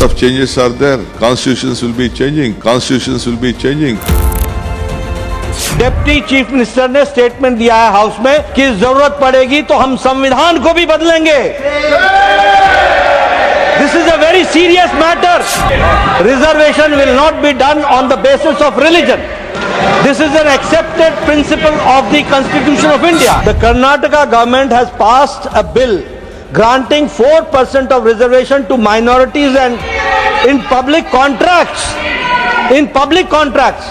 lot of changes are there. Constitutions will be changing. Constitutions will be changing. Deputy chief minister ने statement दिया है house में कि ज़रूरत पड़ेगी तो हम संविधान को भी बदलेंगे this is a very serious matter reservation will not be done on the basis of religion This is an accepted principle of the Constitution of India. The Karnataka government has passed a bill granting 4% of reservation to minorities and in public contracts. In public contracts.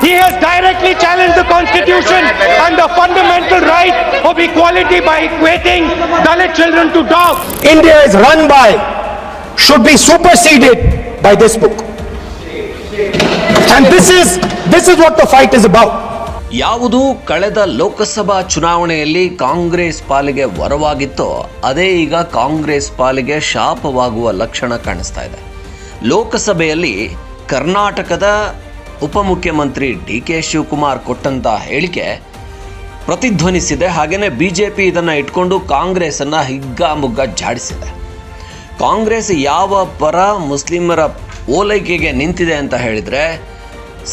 He has directly challenged the constitution and the fundamental right of equality by equating Dalit children to dogs. India is run by should be superseded by this book. And this is this is what the fight is about. ಯಾವುದು ಕಳೆದ ಲೋಕಸಭಾ ಚುನಾವಣೆಯಲ್ಲಿ ಕಾಂಗ್ರೆಸ್ ಪಾಲಿಗೆ ವರವಾಗಿತ್ತೋ ಅದೇ ಈಗ ಕಾಂಗ್ರೆಸ್ ಪಾಲಿಗೆ ಶಾಪವಾಗುವ ಲಕ್ಷಣ ಕಾಣಿಸ್ತಾ ಇದೆ. ಲೋಕಸಭೆಯಲ್ಲಿ ಕರ್ನಾಟಕದ ಉಪಮುಖ್ಯಮಂತ್ರಿ ಡಿ ಕೆ ಶಿವಕುಮಾರ್ ಕೊಟ್ಟಂತ ಹೇಳಿಕೆ ಪ್ರತಿಧ್ವನಿಸಿದೆ. ಹಾಗೆಯೇ ಬಿ ಜೆ ಪಿ ಇದನ್ನು ಇಟ್ಕೊಂಡು ಕಾಂಗ್ರೆಸ್ಸನ್ನು ಹಿಗ್ಗಾಮುಗ್ಗ ಜಾಡಿಸಿದೆ. ಕಾಂಗ್ರೆಸ್ ಯಾವ ಪರ ಮುಸ್ಲಿಮರ ಓಲೈಕೆಗೆ ನಿಂತಿದೆ ಅಂತ ಹೇಳಿದರೆ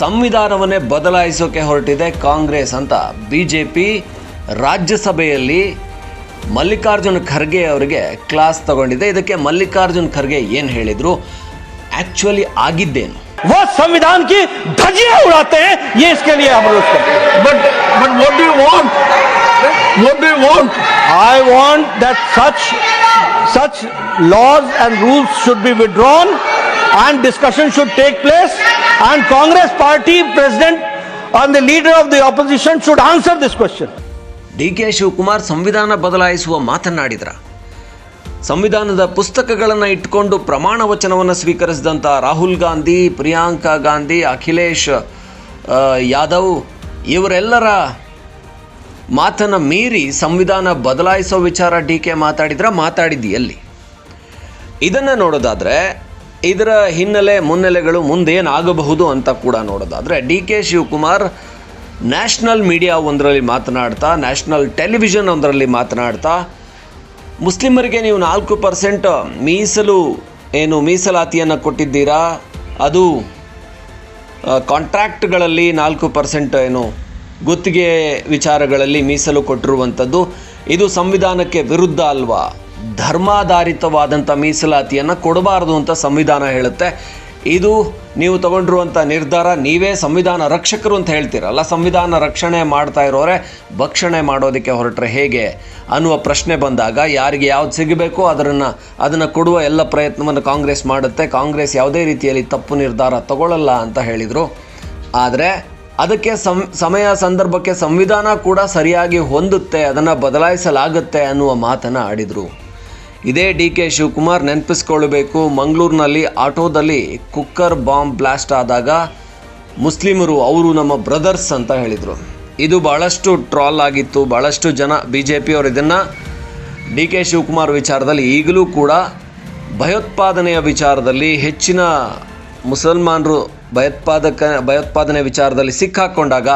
ಸಂವಿಧಾನವನ್ನೇ ಬದಲಾಯಿಸೋಕೆ ಹೊರಟಿದೆ ಕಾಂಗ್ರೆಸ್ ಅಂತ ಬಿ ಜೆ ಪಿ ರಾಜ್ಯಸಭೆಯಲ್ಲಿ ಮಲ್ಲಿಕಾರ್ಜುನ್ ಖರ್ಗೆ ಅವರಿಗೆ ಕ್ಲಾಸ್ ತಗೊಂಡಿದೆ ಇದಕ್ಕೆ ಮಲ್ಲಿಕಾರ್ಜುನ್ ಖರ್ಗೆ ಏನು ಹೇಳಿದರು ಆ್ಯಕ್ಚುಲಿ ಆಗಿದ್ದೇನು वो संविधान की धज्जियां उड़ाते हैं ये इसके लिए हम रोज करते हैं But but what do you want? What do you want? I want that such such laws and and discussion should take place and Congress party president on the leader of the opposition should answer this ಕ್ಷನ್ D K Shivakumar ಸಂವಿಧಾನ ಬದಲಾಯಿಸುವ ಮಾತನಾಡಿದ್ರ ಸಂವಿಧಾನದ ಪುಸ್ತಕಗಳನ್ನು ಇಟ್ಕೊಂಡು ಪ್ರಮಾಣ ವಚನವನ್ನು ಸ್ವೀಕರಿಸಿದಂಥ ರಾಹುಲ್ ಗಾಂಧಿ ಪ್ರಿಯಾಂಕಾ ಗಾಂಧಿ ಅಖಿಲೇಶ್ ಯಾದವ್ ಇವರೆಲ್ಲರ ಮಾತನ್ನು ಮೀರಿ ಸಂವಿಧಾನ ಬದಲಾಯಿಸೋ ವಿಚಾರ ಡಿ ಕೆ ಮಾತಾಡಿದ್ರ ಮಾತಾಡಿದಿ ಎಲ್ಲಿ ಇದನ್ನು ನೋಡೋದಾದ್ರೆ ಇದರ ಹಿನ್ನೆಲೆ ಮುನ್ನೆಲೆಗಳು ಮುಂದೇನಾಗಬಹುದು ಅಂತ ಕೂಡ ನೋಡೋದಾದರೆ D K Shivakumar national media ಒಂದರಲ್ಲಿ ಮಾತನಾಡ್ತಾ, ನ್ಯಾಷನಲ್ ಟೆಲಿವಿಷನ್ ಒಂದರಲ್ಲಿ ಮಾತನಾಡ್ತಾ, ಮುಸ್ಲಿಮರಿಗೆ ನೀವು ನಾಲ್ಕು ಪರ್ಸೆಂಟ್ ಮೀಸಲು ಏನು ಮೀಸಲಾತಿಯನ್ನು ಕೊಟ್ಟಿದ್ದೀರಾ? ಅದು ಕಾಂಟ್ರಾಕ್ಟ್ಗಳಲ್ಲಿ ನಾಲ್ಕು ಪರ್ಸೆಂಟ್ ಏನು ಗುತ್ತಿಗೆ ವಿಚಾರಗಳಲ್ಲಿ ಮೀಸಲು ಕೊಟ್ಟಿರುವಂಥದ್ದು. ಇದು ಸಂವಿಧಾನಕ್ಕೆ ವಿರುದ್ಧ ಅಲ್ವಾ? ಧರ್ಮಾಧಾರಿತವಾದಂಥ ಮೀಸಲಾತಿಯನ್ನು ಕೊಡಬಾರದು ಅಂತ ಸಂವಿಧಾನ ಹೇಳುತ್ತೆ. ಇದು ನೀವು ತಗೊಂಡಿರುವಂಥ ನಿರ್ಧಾರ, ನೀವೇ ಸಂವಿಧಾನ ರಕ್ಷಕರು ಅಂತ ಹೇಳ್ತೀರಲ್ಲ ಸಂವಿಧಾನ ರಕ್ಷಣೆ ಮಾಡ್ತಾ ಇರೋರೆ, ಭಕ್ಷಣೆ ಮಾಡೋದಕ್ಕೆ ಹೊರಟ್ರೆ ಹೇಗೆ ಅನ್ನುವ ಪ್ರಶ್ನೆ ಬಂದಾಗ ಯಾರಿಗೆ ಯಾವ್ದು ಸಿಗಬೇಕು ಅದನ್ನು ಅದನ್ನು ಕೊಡುವ ಎಲ್ಲ ಪ್ರಯತ್ನವನ್ನು ಕಾಂಗ್ರೆಸ್ ಮಾಡುತ್ತೆ. ಕಾಂಗ್ರೆಸ್ ಯಾವುದೇ ರೀತಿಯಲ್ಲಿ ತಪ್ಪು ನಿರ್ಧಾರ ತಗೊಳ್ಳಲ್ಲ ಅಂತ ಹೇಳಿದರು. ಆದರೆ ಅದಕ್ಕೆ ಸಂ, ಸಮಯ ಸಂದರ್ಭಕ್ಕೆ ಸಂವಿಧಾನ ಕೂಡ ಸರಿಯಾಗಿ ಹೊಂದುತ್ತೆ, ಅದನ್ನು ಬದಲಾಯಿಸಲಾಗುತ್ತೆ ಅನ್ನುವ ಮಾತನ್ನು ಆಡಿದರು. ಇದೇ ಡಿ ಕೆ ಶಿವಕುಮಾರ್ ನೆನಪಿಸ್ಕೊಳ್ಬೇಕು ಮಂಗಳೂರಿನಲ್ಲಿ ಆಟೋದಲ್ಲಿ ಕುಕ್ಕರ್ ಬಾಂಬ್ ಬ್ಲಾಸ್ಟ್ ಆದಾಗ ಮುಸ್ಲಿಮರು ಅವರು ನಮ್ಮ ಬ್ರದರ್ಸ್ ಅಂತ ಹೇಳಿದರು. ಇದು ಭಾಳಷ್ಟು ಟ್ರಾಲ್ ಆಗಿತ್ತು. ಭಾಳಷ್ಟು ಜನ ಬಿ ಜೆ ಪಿಯವರು ಇದನ್ನು ಡಿ ಕೆ ಶಿವಕುಮಾರ್ ವಿಚಾರದಲ್ಲಿ ಈಗಲೂ ಕೂಡ ಭಯೋತ್ಪಾದನೆಯ ವಿಚಾರದಲ್ಲಿ ಹೆಚ್ಚಿನ ಮುಸಲ್ಮಾನರು ಭಯೋತ್ಪಾದಕ, ಭಯೋತ್ಪಾದನೆ ವಿಚಾರದಲ್ಲಿ ಸಿಕ್ಕಾಕೊಂಡಾಗ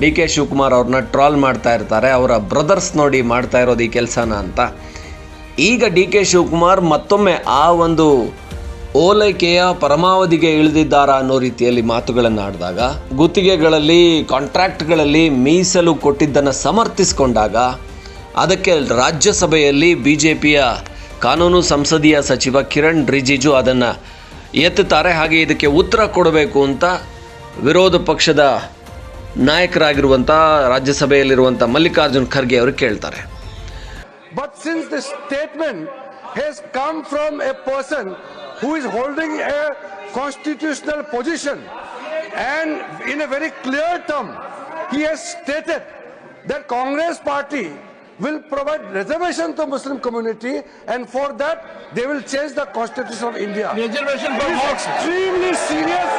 ಡಿ ಕೆ ಶಿವಕುಮಾರ್ ಅವ್ರನ್ನ ಟ್ರಾಲ್ ಮಾಡ್ತಾ ಇರ್ತಾರೆ. ಅವರ ಬ್ರದರ್ಸ್ ನೋಡಿ ಮಾಡ್ತಾ ಇರೋದು ಈ ಕೆಲಸನ ಅಂತ. ಈಗ ಡಿ ಕೆ ಶಿವಕುಮಾರ್ ಮತ್ತೊಮ್ಮೆ ಆ ಒಂದು ಓಲೈಕೆಯ ಪರಮಾವಧಿಗೆ ಇಳಿದಿದ್ದಾರಾ ಅನ್ನೋ ರೀತಿಯಲ್ಲಿ ಮಾತುಗಳನ್ನು ಆಡಿದಾಗ, ಗುತ್ತಿಗೆಗಳಲ್ಲಿ ಕಾಂಟ್ರಾಕ್ಟ್ಗಳಲ್ಲಿ ಮೀಸಲು ಕೊಟ್ಟಿದ್ದನ್ನು ಸಮರ್ಥಿಸಿಕೊಂಡಾಗ, ಅದಕ್ಕೆ ರಾಜ್ಯಸಭೆಯಲ್ಲಿ ಬಿ ಜೆ ಪಿಯ ಕಾನೂನು ಸಂಸದೀಯ ಸಚಿವ ಕಿರಣ್ ರಿಜಿಜು ಅದನ್ನು ಎತ್ತುತ್ತಾರೆ. ಹಾಗೆ ಇದಕ್ಕೆ ಉತ್ತರ ಕೊಡಬೇಕು ಅಂತ ವಿರೋಧ ಪಕ್ಷದ ನಾಯಕರಾಗಿರುವಂಥ ರಾಜ್ಯಸಭೆಯಲ್ಲಿರುವಂಥ ಮಲ್ಲಿಕಾರ್ಜುನ್ ಖರ್ಗೆ ಅವರು ಕೇಳ್ತಾರೆ. But since the statement has come from a person who is holding a constitutional position and in a very clear term, he has stated that Congress party will provide reservation to Muslim community and for that they will change the constitution of India. Reservation for it is extremely serious.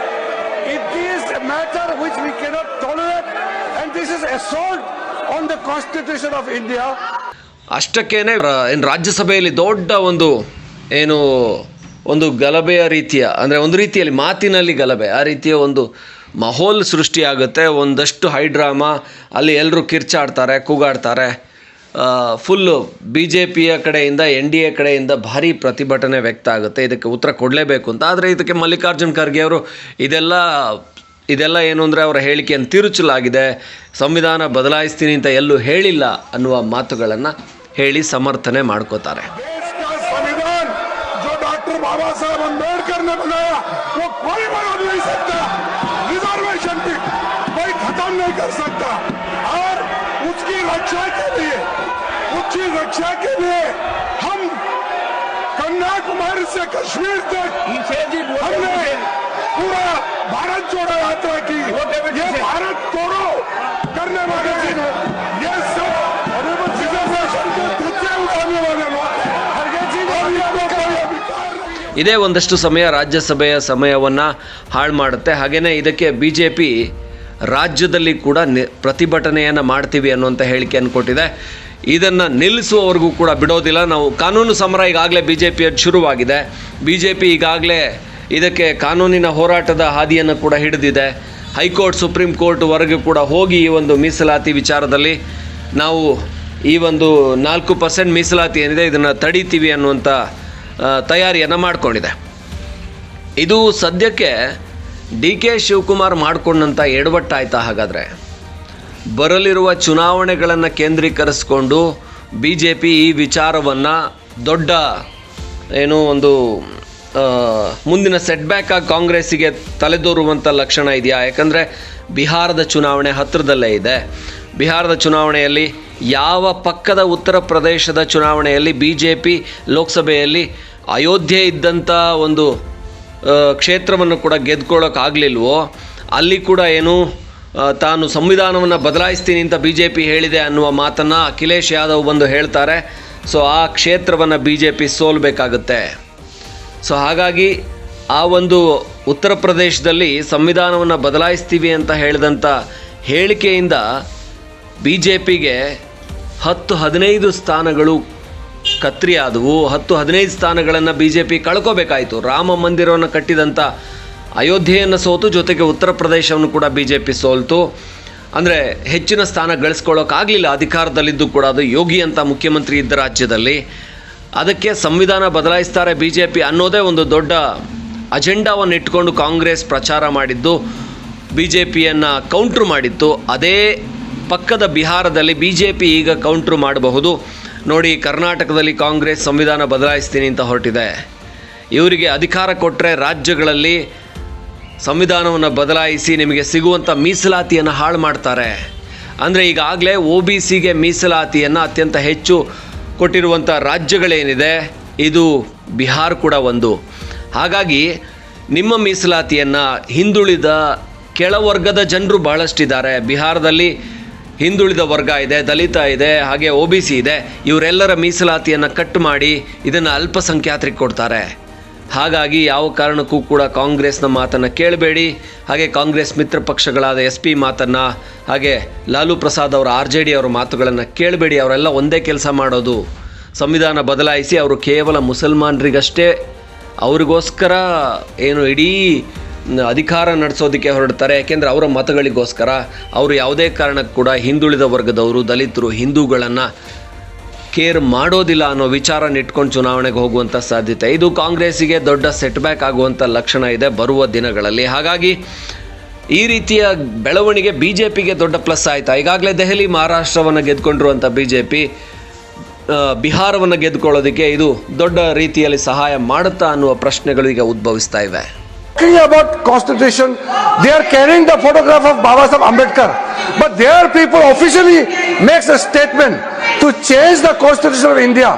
It is a matter which we cannot tolerate and this is assault on the constitution of India. ಅಷ್ಟಕ್ಕೇನೆ ಏನು ರಾಜ್ಯಸಭೆಯಲ್ಲಿ ದೊಡ್ಡ ಒಂದು, ಏನು, ಒಂದು ಗಲಭೆಯ ರೀತಿಯ, ಅಂದರೆ ಒಂದು ರೀತಿಯಲ್ಲಿ ಮಾತಿನಲ್ಲಿ ಗಲಭೆ, ಆ ರೀತಿಯ ಒಂದು ಮಹೋಲ್ ಸೃಷ್ಟಿಯಾಗುತ್ತೆ. ಒಂದಷ್ಟು ಹೈಡ್ರಾಮಾ, ಅಲ್ಲಿ ಎಲ್ಲರೂ ಕಿರ್ಚಾಡ್ತಾರೆ, ಕೂಗಾಡ್ತಾರೆ. ಫುಲ್ಲು ಬಿ ಜೆ ಪಿಯ ಕಡೆಯಿಂದ, ಎನ್ ಡಿ ಎ ಕಡೆಯಿಂದ ಭಾರಿ ಪ್ರತಿಭಟನೆ ವ್ಯಕ್ತ ಆಗುತ್ತೆ. ಇದಕ್ಕೆ ಉತ್ತರ ಕೊಡಲೇಬೇಕು ಅಂತ. ಆದರೆ ಇದಕ್ಕೆ ಮಲ್ಲಿಕಾರ್ಜುನ್ ಖರ್ಗೆ ಅವರು ಇದೆಲ್ಲ ಇದೆಲ್ಲ ಏನು ಅಂದರೆ ಅವರ ಹೇಳಿಕೆಯನ್ನು ತಿರುಚಲಾಗಿದೆ. ಸಂವಿಧಾನ ಬದಲಾಯಿಸ್ತೀನಿ ಅಂತ ಎಲ್ಲೂ ಹೇಳಿಲ್ಲ ಅನ್ನುವ ಮಾತುಗಳನ್ನು ಹೇಳಿ ಸಮರ್ಥನೆ ಮಾಡ್ಕೋತಾರೆ देश का संविधान जो डॉक्टर बाबा साहब अम्बेडकर ने बनाया वो कोई बना नहीं सकता रिजर्वेशन भी कोई खत्म नहीं कर सकता और उसकी रक्षा के लिए उसकी रक्षा के लिए हम कन्याकुमारी से कश्मीर तक हमने ಇದೇ ಒಂದಷ್ಟು ಸಮಯ ರಾಜ್ಯಸಭೆಯ ಸಮಯವನ್ನು ಹಾಳು ಮಾಡುತ್ತೆ. ಹಾಗೆಯೇ ಇದಕ್ಕೆ ಬಿ ಜೆ ಪಿ ರಾಜ್ಯದಲ್ಲಿ ಕೂಡ ನಿ, ಪ್ರತಿಭಟನೆಯನ್ನು ಮಾಡ್ತೀವಿ ಅನ್ನುವಂಥ ಹೇಳಿಕೆಯನ್ನು ಕೊಟ್ಟಿದೆ. ಇದನ್ನು ನಿಲ್ಲಿಸುವವರೆಗೂ ಕೂಡ ಬಿಡೋದಿಲ್ಲ. ನಾವು ಕಾನೂನು ಸಮರ ಈಗಾಗಲೇ ಬಿ ಜೆ ಪಿಯದ್ದು ಶುರುವಾಗಿದೆ. ಬಿ ಜೆ ಪಿ ಈಗಾಗಲೇ ಇದಕ್ಕೆ ಕಾನೂನಿನ ಹೋರಾಟದ ಹಾದಿಯನ್ನು ಕೂಡ ಹಿಡಿದಿದೆ. ಹೈಕೋರ್ಟ್, ಸುಪ್ರೀಂ ಕೋರ್ಟ್ವರೆಗೂ ಕೂಡ ಹೋಗಿ ಈ ಒಂದು ಮೀಸಲಾತಿ ವಿಚಾರದಲ್ಲಿ ನಾವು ಈ ಒಂದು ನಾಲ್ಕು ಪರ್ಸೆಂಟ್ ಮೀಸಲಾತಿ ಏನಿದೆ, ಇದನ್ನು ತಡೀತೀವಿ ಅನ್ನುವಂಥ ತಯಾರಿಯನ್ನು ಮಾಡಿಕೊಂಡಿದೆ. ಇದು ಸದ್ಯಕ್ಕೆ ಡಿ ಕೆ ಶಿವಕುಮಾರ್ ಮಾಡಿಕೊಂಡಂಥ ಎಡವಟ್ಟಾಯ್ತಾ ಹಾಗಾದರೆ? ಬರಲಿರುವ ಚುನಾವಣೆಗಳನ್ನು ಕೇಂದ್ರೀಕರಿಸಿಕೊಂಡು ಬಿ ಜೆ ಪಿ ಈ ವಿಚಾರವನ್ನು ದೊಡ್ಡ ಏನು ಒಂದು ಮುಂದಿನ ಸೆಟ್ಬ್ಯಾಕ್ ಆಗಿ ಕಾಂಗ್ರೆಸ್ಸಿಗೆ ತಲೆದೋರುವಂಥ ಲಕ್ಷಣ ಇದೆಯಾ? ಯಾಕಂದರೆ ಬಿಹಾರದ ಚುನಾವಣೆ ಹತ್ತಿರದಲ್ಲೇ ಇದೆ. ಬಿಹಾರದ ಚುನಾವಣೆಯಲ್ಲಿ ಯಾವ ಪಕ್ಕದ ಉತ್ತರ ಪ್ರದೇಶದ ಚುನಾವಣೆಯಲ್ಲಿ ಬಿ ಜೆ ಪಿ ಲೋಕಸಭೆಯಲ್ಲಿ ಅಯೋಧ್ಯೆ ಇದ್ದಂಥ ಒಂದು ಕ್ಷೇತ್ರವನ್ನು ಕೂಡ ಗೆದ್ಕೊಳ್ಳೋಕ್ಕಾಗಲಿಲ್ವೋ ಅಲ್ಲಿ ಕೂಡ ಏನು ತಾನು ಸಂವಿಧಾನವನ್ನು ಬದಲಾಯಿಸ್ತೀನಿ ಅಂತ ಬಿ ಜೆ ಪಿ ಹೇಳಿದೆ ಅನ್ನುವ ಮಾತನ್ನು ಅಖಿಲೇಶ್ ಯಾದವ್ ಬಂದು ಹೇಳ್ತಾರೆ. ಸೊ, ಆ ಕ್ಷೇತ್ರವನ್ನು ಬಿ ಜೆ ಪಿ ಸೋಲ್ಬೇಕಾಗುತ್ತೆ. ಸೊ, ಹಾಗಾಗಿ ಆ ಒಂದು ಉತ್ತರ ಪ್ರದೇಶದಲ್ಲಿ ಸಂವಿಧಾನವನ್ನು ಬದಲಾಯಿಸ್ತೀವಿ ಅಂತ ಹೇಳಿದಂಥ ಹೇಳಿಕೆಯಿಂದ ಬಿ ಜೆ ಪಿಗೆ ಹತ್ತು ಹದಿನೈದು ಸ್ಥಾನಗಳು ಕತ್ರಿಯಾದವು. ಹತ್ತು ಹದಿನೈದು ಸ್ಥಾನಗಳನ್ನು ಬಿ ಜೆ ಪಿ ಕಳ್ಕೋಬೇಕಾಯಿತು. ರಾಮ ಮಂದಿರವನ್ನು ಕಟ್ಟಿದಂಥ ಅಯೋಧ್ಯೆಯನ್ನು ಸೋತು, ಜೊತೆಗೆ ಉತ್ತರ ಪ್ರದೇಶವನ್ನು ಕೂಡ ಬಿ ಜೆ ಪಿ ಸೋಲ್ತು. ಅಂದರೆ ಹೆಚ್ಚಿನ ಸ್ಥಾನ ಗಳಿಸ್ಕೊಳ್ಳೋಕ್ಕಾಗಲಿಲ್ಲ ಅಧಿಕಾರದಲ್ಲಿದ್ದು ಕೂಡ ಅದು ಯೋಗಿ ಅಂತ ಮುಖ್ಯಮಂತ್ರಿ ಇದ್ದ ರಾಜ್ಯದಲ್ಲಿ. ಅದಕ್ಕೆ ಸಂವಿಧಾನ ಬದಲಾಯಿಸ್ತಾರೆ ಬಿ ಜೆ ಪಿ ಅನ್ನೋದೇ ಒಂದು ದೊಡ್ಡ ಅಜೆಂಡಾವನ್ನು ಇಟ್ಕೊಂಡು ಕಾಂಗ್ರೆಸ್ ಪ್ರಚಾರ ಮಾಡಿದ್ದು ಬಿ ಜೆ ಪಿಯನ್ನು ಕೌಂಟ್ರ್ ಮಾಡಿತ್ತು ಅದೇ ಪಕ್ಕದ ಬಿಹಾರದಲ್ಲಿ ಬಿ ಜೆ ಪಿ ಈಗ ಕೌಂಟ್ರು ಮಾಡಬಹುದು. ನೋಡಿ, ಕರ್ನಾಟಕದಲ್ಲಿ ಕಾಂಗ್ರೆಸ್ ಸಂವಿಧಾನ ಬದಲಾಯಿಸ್ತೀನಿ ಅಂತ ಹೊರಟಿದೆ. ಇವರಿಗೆ ಅಧಿಕಾರ ಕೊಟ್ಟರೆ ರಾಜ್ಯಗಳಲ್ಲಿ ಸಂವಿಧಾನವನ್ನು ಬದಲಾಯಿಸಿ ನಿಮಗೆ ಸಿಗುವಂಥ ಮೀಸಲಾತಿಯನ್ನು ಹಾಳು ಮಾಡ್ತಾರೆ. ಅಂದರೆ ಈಗಾಗಲೇ ಒ ಬಿ ಸಿಗೆ ಮೀಸಲಾತಿಯನ್ನು ಅತ್ಯಂತ ಹೆಚ್ಚು ಕೊಟ್ಟಿರುವಂಥ ರಾಜ್ಯಗಳೇನಿದೆ, ಇದು ಬಿಹಾರ್ ಕೂಡ ಒಂದು. ಹಾಗಾಗಿ ನಿಮ್ಮ ಮೀಸಲಾತಿಯನ್ನು ಹಿಂದುಳಿದ ಕೆಳವರ್ಗದ ಜನರು ಬಹಳಷ್ಟಿದ್ದಾರೆ. ಬಿಹಾರದಲ್ಲಿ ಹಿಂದುಳಿದ ವರ್ಗ ಇದೆ, ದಲಿತ ಇದೆ, ಹಾಗೆ ಒ ಬಿ ಸಿ ಇದೆ. ಇವರೆಲ್ಲರ ಮೀಸಲಾತಿಯನ್ನು ಕಟ್ ಮಾಡಿ ಇದನ್ನು ಅಲ್ಪಸಂಖ್ಯಾತರಿಗೆ ಕೊಡ್ತಾರೆ. ಹಾಗಾಗಿ ಯಾವ ಕಾರಣಕ್ಕೂ ಕೂಡ ಕಾಂಗ್ರೆಸ್ನ ಮಾತನ್ನು ಕೇಳಬೇಡಿ. ಹಾಗೆ ಕಾಂಗ್ರೆಸ್ ಮಿತ್ರ ಪಕ್ಷಗಳಾದ ಎಸ್ ಪಿ ಮಾತನ್ನು, ಹಾಗೆ ಲಾಲು ಪ್ರಸಾದ್ ಅವರ ಆರ್ ಜೆ ಡಿ ಅವರ ಮಾತುಗಳನ್ನು ಕೇಳಬೇಡಿ. ಅವರೆಲ್ಲ ಒಂದೇ ಕೆಲಸ ಮಾಡೋದು. ಸಂವಿಧಾನ ಬದಲಾಯಿಸಿ ಅವರು ಕೇವಲ ಮುಸಲ್ಮಾನರಿಗಷ್ಟೇ. ಅವರಿಗೋಸ್ಕರ ಏನು ಇಡೀ ಅಧಿಕಾರ ನಡೆಸೋದಕ್ಕೆ ಹೊರಡ್ತಾರೆ. ಯಾಕೆಂದರೆ ಅವರ ಮತಗಳಿಗೋಸ್ಕರ ಅವರು ಯಾವುದೇ ಕಾರಣಕ್ಕೂ ಕೂಡ ಹಿಂದುಳಿದ ವರ್ಗದವರು, ದಲಿತರು, ಹಿಂದೂಗಳನ್ನು ಕೇರ್ ಮಾಡೋದಿಲ್ಲ ಅನ್ನೋ ವಿಚಾರನ ಇಟ್ಕೊಂಡು ಚುನಾವಣೆಗೆ ಹೋಗುವಂಥ ಸಾಧ್ಯತೆ. ಇದು ಕಾಂಗ್ರೆಸ್ಸಿಗೆ ದೊಡ್ಡ ಸೆಟ್ಬ್ಯಾಕ್ ಆಗುವಂಥ ಲಕ್ಷಣ ಇದೆ ಬರುವ ದಿನಗಳಲ್ಲಿ. ಹಾಗಾಗಿ ಈ ರೀತಿಯ ಬೆಳವಣಿಗೆ ಬಿ ಜೆ ಪಿಗೆ ದೊಡ್ಡ ಪ್ಲಸ್ ಆಯಿತಾ? ಈಗಾಗಲೇ ದೆಹಲಿ, ಮಹಾರಾಷ್ಟ್ರವನ್ನು ಗೆದ್ಕೊಂಡಿರುವಂಥ ಬಿ ಜೆ ಪಿ ಬಿಹಾರವನ್ನು ಗೆದ್ಕೊಳ್ಳೋದಕ್ಕೆ ಇದು ದೊಡ್ಡ ರೀತಿಯಲ್ಲಿ ಸಹಾಯ ಮಾಡುತ್ತಾ ಅನ್ನುವ ಪ್ರಶ್ನೆಗಳು ಈಗ ಉದ್ಭವಿಸ್ತಾ ಇವೆ. Talking about constitution, they are carrying the photograph of Baba Sahib Ambedkar. But their people officially makes a statement to change the constitution of India.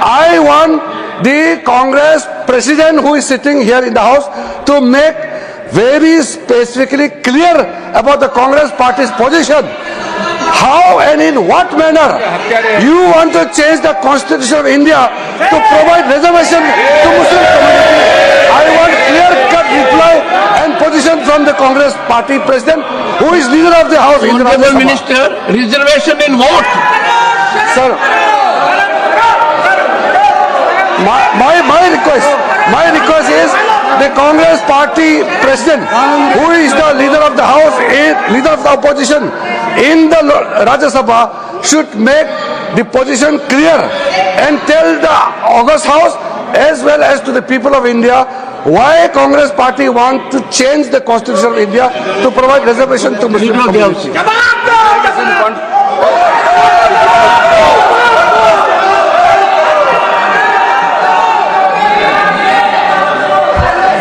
I want the Congress president who is sitting here in the house to make very specifically clear about the Congress party's position. How and in what manner you want to change the constitution of India to provide reservation to Muslim community? Reply and position from the Congress party president who is leader of the house. in the Minister, reservation in vote. Sir. My, my, my request, my request is the Congress party president, who is the leader of the house, leader of the opposition in the Rajya Sabha, should make the position clear and tell the August House as well as to the people of India Why Congress party want to change the constitution of India to provide reservation to Muslim community?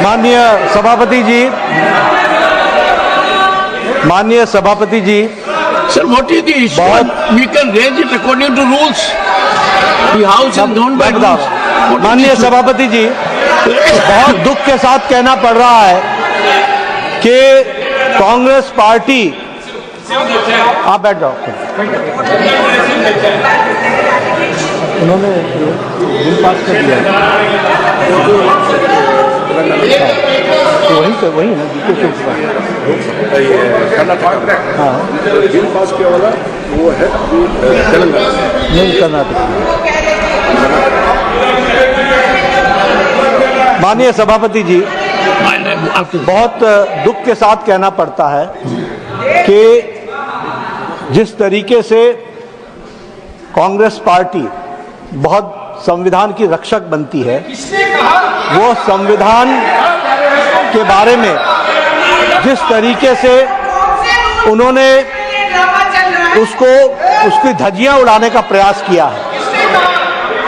माननीय सभापति जी माननीय सभापति ji sir what is the issue we can raise it according to rules the house is known by rules माननीय सभापति जी बहुत दुख के साथ कहना पड़ रहा है कि कांग्रेस पार्टी आप बैठ जाओ। उन्होंने बिल पास कर दिया। तो वही तो वही ना जिसको सिर्फ़ नहीं कर्नाटक माननीय सभापति जी, बहुत दुख के साथ कहना पड़ता है कि जिस तरीके से कांग्रेस पार्टी बहुत संविधान की रक्षक बनती है, वो संविधान के बारे में जिस तरीके से उन्होंने उसको, उसकी धज्जियाँ उड़ाने का प्रयास किया है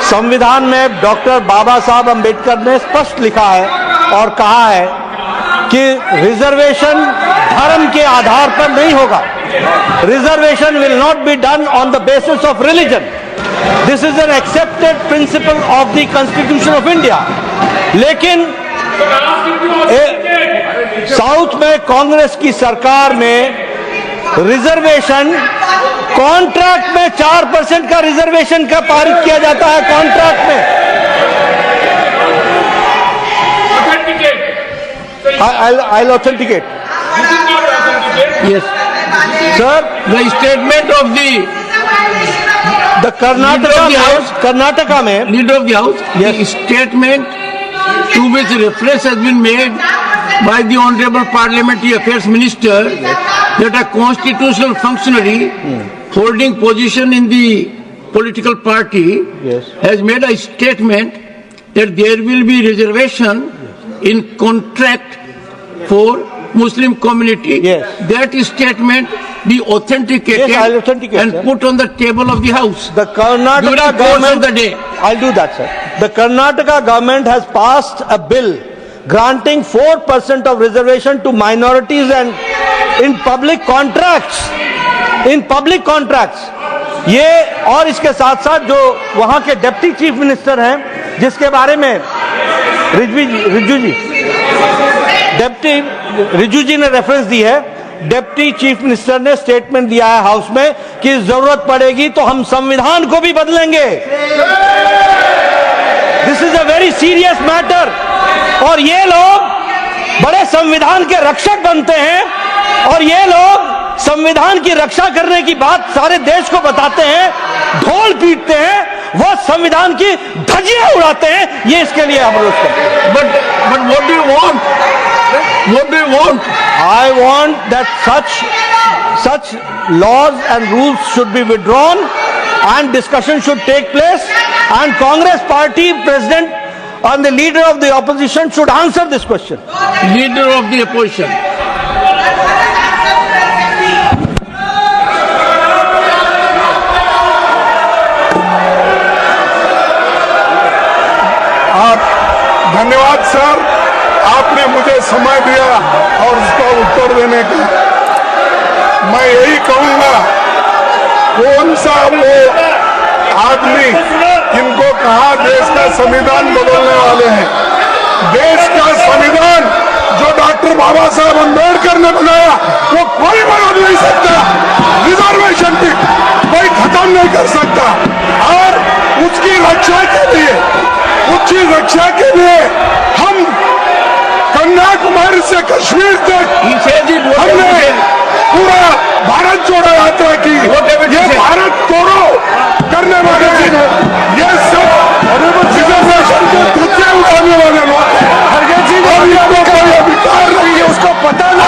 संविधान में डॉक्टर बाबा साहब अंबेडकर ने स्पष्ट लिखा है और कहा है कि रिजर्वेशन धर्म के आधार पर नहीं होगा। Reservation will not be done on the basis of religion this is an accepted principle of the constitution of India लेकिन साउथ में कांग्रेस की सरकार में रिजर्वेशन कॉन्ट्रैक्ट में चार परसेंट का रिजर्वेशन का पारित किया जाता है कॉन्ट्रैक्ट में। I authenticate yes sir the statement of the the Karnataka house Karnataka में leader of the house yes statement to which reference has been made by the honourable parliamentary affairs minister. That a constitutional functionary holding position in the political party Yes. has made a statement that there will be reservation in contract for Muslim community. Yes. That statement be authenticated Yes, I'll authenticate, and sir. put on the table of the house. The Karnataka government. the day. I'll do that, sir. The Karnataka government has passed a bill granting 4% of reservation to minorities and in public contracts. In public contracts. ये और इसके साथ साथ जो वहाँ के deputy chief minister हैं, जिसके बारे में रिजवी, रिजू जी डिप्टी रिजू जी ने रेफरेंस दी है डिप्टी चीफ मिनिस्टर ने स्टेटमेंट दिया है हाउस में कि ज़रूरत पड़ेगी तो हम संविधान को भी बदलेंगे this is a very serious matter और ये लोग बड़े संविधान के रक्षक बनते हैं और ये लोग संविधान की रक्षा करने की बात सारे देश को बताते हैं ढोल पीटते हैं वो संविधान की धजिया उड़ाते हैं ये इसके लिए हम लोग but but what do want what do want I want that such such laws and rules should be withdrawn and discussion should take place and Congress party president and the leader of the opposition should answer this question. Leader of the opposition. आप धन्यवाद sir आपने मुझे समय दिया और उसका उत्तर देने का मैं यही कहूँगा कौन सा वो आदमी इनको कहा देश का संविधान बदलने वाले हैं। देश का संविधान जो डॉक्टर बाबा साहब अंबेडकर ने बनाया, वो कोई बदल नहीं सकता। रिजर्वेशन भी कोई खत्म नहीं कर सकता। और उसकी रक्षा के लिए, उसकी रक्षा के लिए हम कन्याकुमारी से कश्मीर तक हमने पूरा भारत जोड़ो यात्रा की। ये भारत तोड़ो करने वाले ये सब रिजर्वेशन के धज्जे उठाने वाले लोग। और इनको कोई अधिकार नहीं है उसको पता नहीं